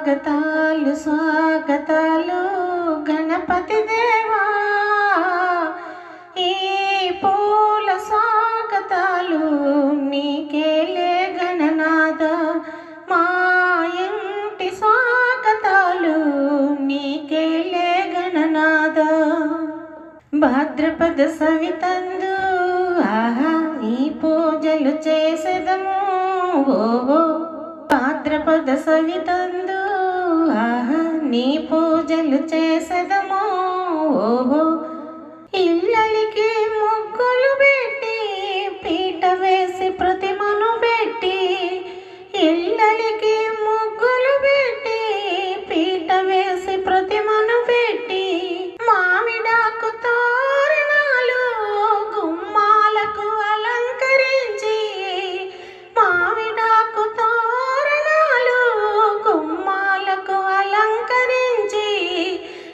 స్వాగతాలు స్వాగతాలు గణపతి దేవా. ఈ పూల స్వాగతాలు నీకేలే గణనాథ. మా ఇంటి స్వాగతాలు నీకేలే గణనాథ. భాద్రపద సవితందు ఆహా ఈ పూజలు చేసేదము. ఓహో భాద్రపద సవితందు ఆహా నీ పూజలు చేసెదము. ఓహో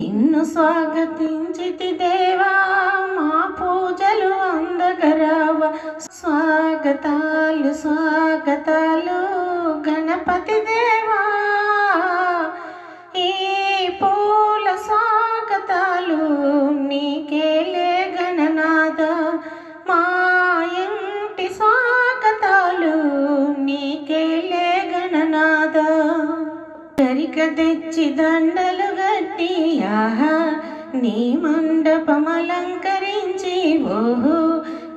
ఇన్ను స్వాగతించితి దేవా మా పూజలు అందగరావ. స్వాగతాలు స్వాగతాలు గణపతి దేవ. గరిక తెచ్చి దండలు గట్టి ఆహా నీ మండపం అలంకరించి ఓహో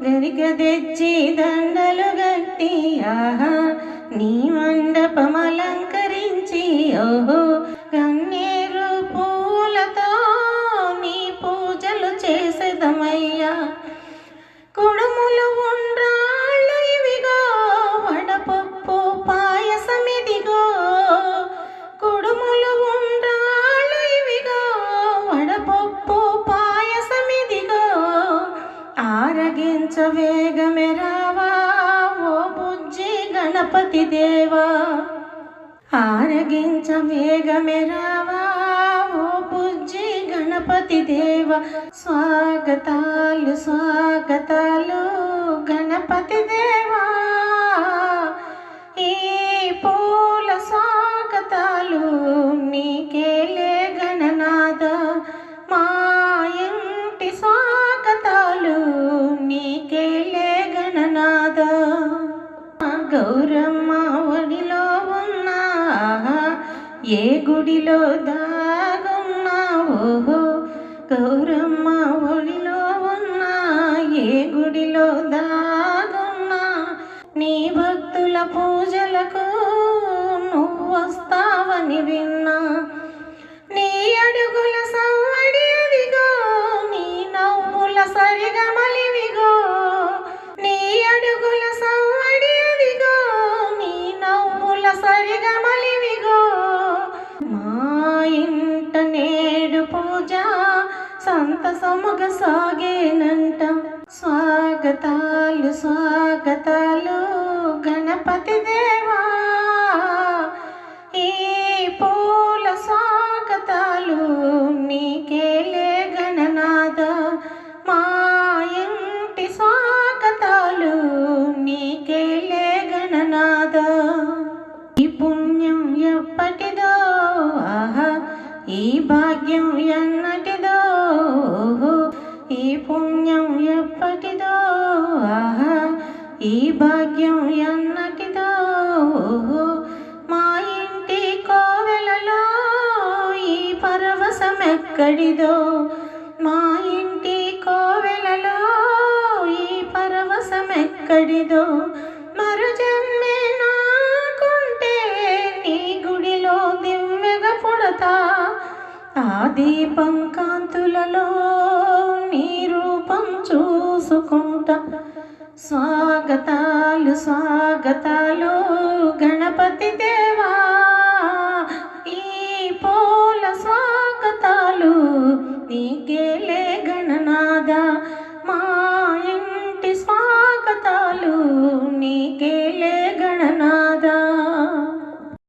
గరిక తెచ్చి దండలు గట్టి ఆహా నీ మండపం అలంకరించి ఓహో ఆరగించ ఓ బుజ్జి గణపతి దేవా ఆరగించ వేగమే ఓ బుజ్జి గణపతి దేవా స్వాగతాలు స్వాగతాలు. గౌరమ్మ ఒడిలో ఉన్నా ఏ గుడిలో దాగున్నా ఓహో అంత సాగేనంట. స్వాగతాలు స్వాగతాలు గణపతి దేవా. ఈ పూల స్వాగతాలు నీకేలే గణనాద మా ఇంటి స్వాగతాలు నీకేలే గణనాద ఈ పుణ్యం ఎప్పటిదో ఆహా ఈ భాగ్యం ఎన్న పుణ్యం ఎప్పటిదో ఆహా ఈ భాగ్యం ఎన్నటిదో మా ఇంటి కోవెలలో ఈ పరవశం ఎక్కడిదో మా ఇంటి కోవెలలో ఈ పరవశం ఎక్కడిదో మరు జన్మే నాకుంటే నీ గుడిలో దివ్యగా పుడతా. ఆ దీపం కాంతులలో నీరు రూపం చూసుకుంట. స్వాగతాలు స్వాగతాలు గణపతి దేవా. ఈ పూల స్వాగతాలు నీకేలే గణనాద మా ఇంటి స్వాగతాలు నీకే